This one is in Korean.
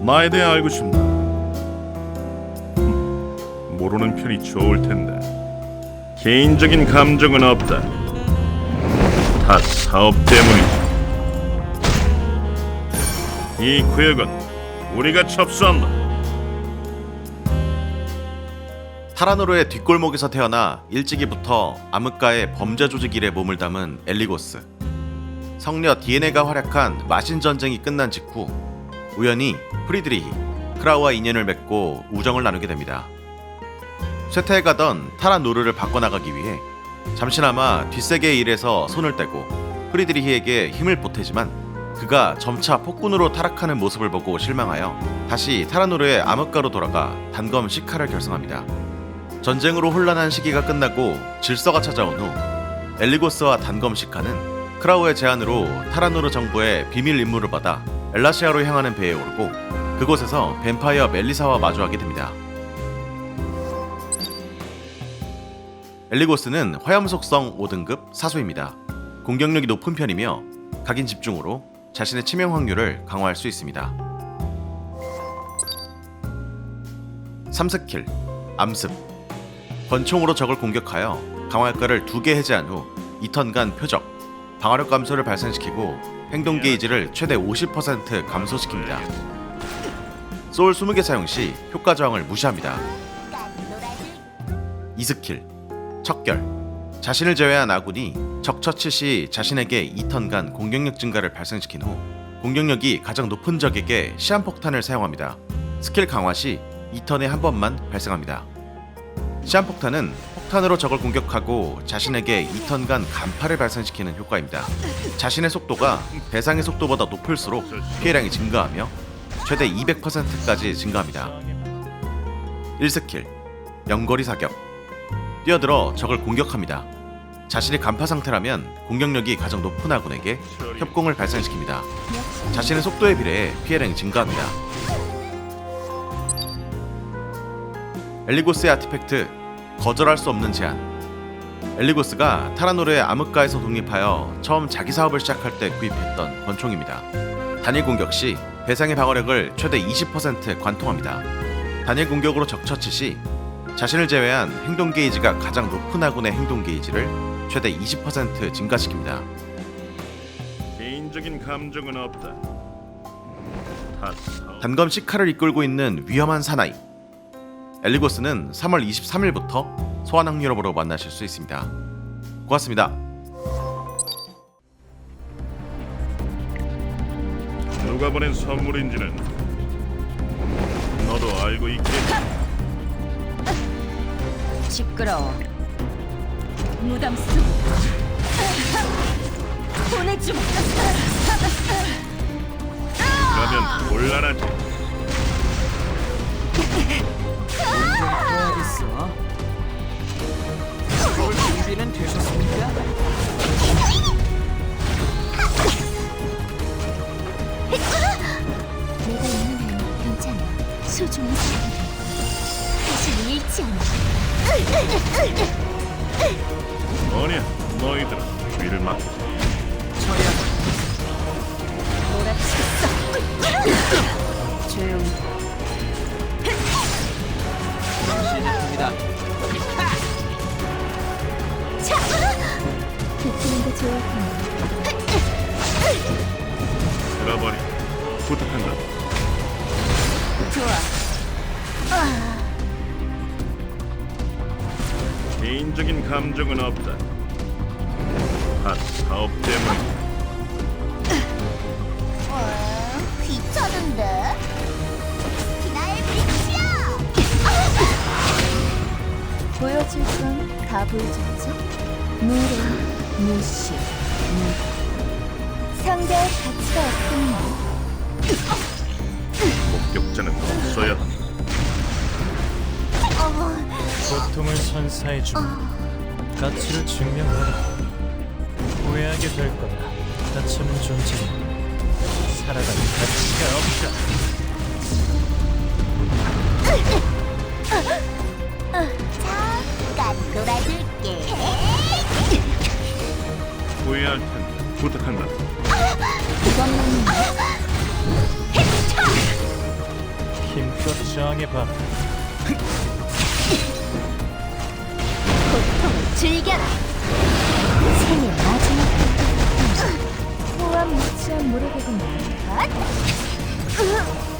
나에 대해 알고 싶나? 음, 모르는 편이 좋을 텐데. 개인적인 감정은 없다. 다 사업 때문이지. 이 구역은 우리가 접수한다. 타라노르의 뒷골목에서 태어나 일찍이부터 암흑가의 범죄 조직 일에 몸을 담은 엘리고스. 성녀 디에네가 활약한 마신 전쟁이 끝난 직후 우연히 프리드리히 크라우와 인연을 맺고 우정을 나누게 됩니다. 쇠퇴해 가던 타라노르를 바꿔나가기 위해 잠시나마 뒷세계의 일에서 손을 떼고 프리드리히에게 힘을 보태지만 그가 점차 폭군으로 타락하는 모습을 보고 실망하여 다시 타라노르의 암흑가로 돌아가 단검 시카를 결성합니다. 전쟁으로 혼란한 시기가 끝나고 질서가 찾아온 후 엘리고스와 단검 시카는 크라우의 제안으로 타라노르 정부의 비밀 임무를 받아 엘라시아로 향하는 배에 오르고 그곳에서 뱀파이어 멜리사와 마주하게 됩니다. 엘리고스는 화염 속성 5등급 사수입니다. 공격력이 높은 편이며 각인 집중으로 자신의 치명 확률을 강화할 수 있습니다. 3스킬 암습 권총으로 적을 공격하여 강화효과를 두개 해제한 후 2턴간 표적 방어력 감소를 발생시키고 행동 게이지를 최대 50% 감소시킵니다. 소울 20개 사용 시 효과 저항을 무시합니다. 2스킬 척결 자신을 제외한 아군이 적 처치 시 자신에게 2턴간 공격력 증가를 발생시킨 후 공격력이 가장 높은 적에게 시한폭탄을 사용합니다. 스킬 강화 시 2턴에 한 번만 발생합니다. 시한폭탄은 폭탄으로 적을 공격하고 자신에게 2턴간 간파를 발생시키는 효과입니다. 자신의 속도가 대상의 속도보다 높을수록 피해량이 증가하며 최대 200%까지 증가합니다. 1스킬 연거리 사격 뛰어들어 적을 공격합니다. 자신이 간파 상태라면 공격력이 가장 높은 아군에게 협공을 발생시킵니다. 자신의 속도에 비례해 피해량이 증가합니다. 엘리고스의 아티팩트 거절할 수 없는 제안 엘리고스가 타라노르의 암흑가에서 독립하여 처음 자기 사업을 시작할 때 구입했던 권총입니다. 단일 공격 시 대상의 방어력을 최대 20% 관통합니다. 단일 공격으로 적처치 시 자신을 제외한 행동 게이지가 가장 높은 아군의 행동 게이지를 최대 20% 증가시킵니다. 개인적인 감정은 없다. 단검 시카를 이끌고 있는 위험한 사나이 엘리고스는 3월 23일부터 소환 확률업으로 만나실 수 있습니다. 고맙습니다. 누가 보낸 선물인지는 너도 알고 있겠지. 시끄러워. 속. 보내주마. 그러면 곤란하지. 해야겠어. 올 준비는 되셨습니까? 내가 있는 한 괜찮아. 소중한 사람들. 자신을 잃지 않아. 뭐냐, 너희들은 귀를 막. 처 좋을 텐데. 들어버리. 부탁한다. 좋아. 개인적인 감정은 없다. 다 사업 때문이다. 어, 귀찮은데? 나의 빛이야! 보여줄 건 다 보여줬죠? 무례, 무시, 무. 상대할 가치가 없군요. 목격자는 없어야 한다. 고통을 선사해주마 가치를 증명하라 후회하게 될 거야 가치는 존재는 살아가는 가치가 없다 잠깐 놀아줄게. 보여야 할 텐데 부탁한다. 그것만은 힘껏 저항해봐. 보통 즐겨라. 생의 마지막 포함 못지한 모래고구마. 헛! 으!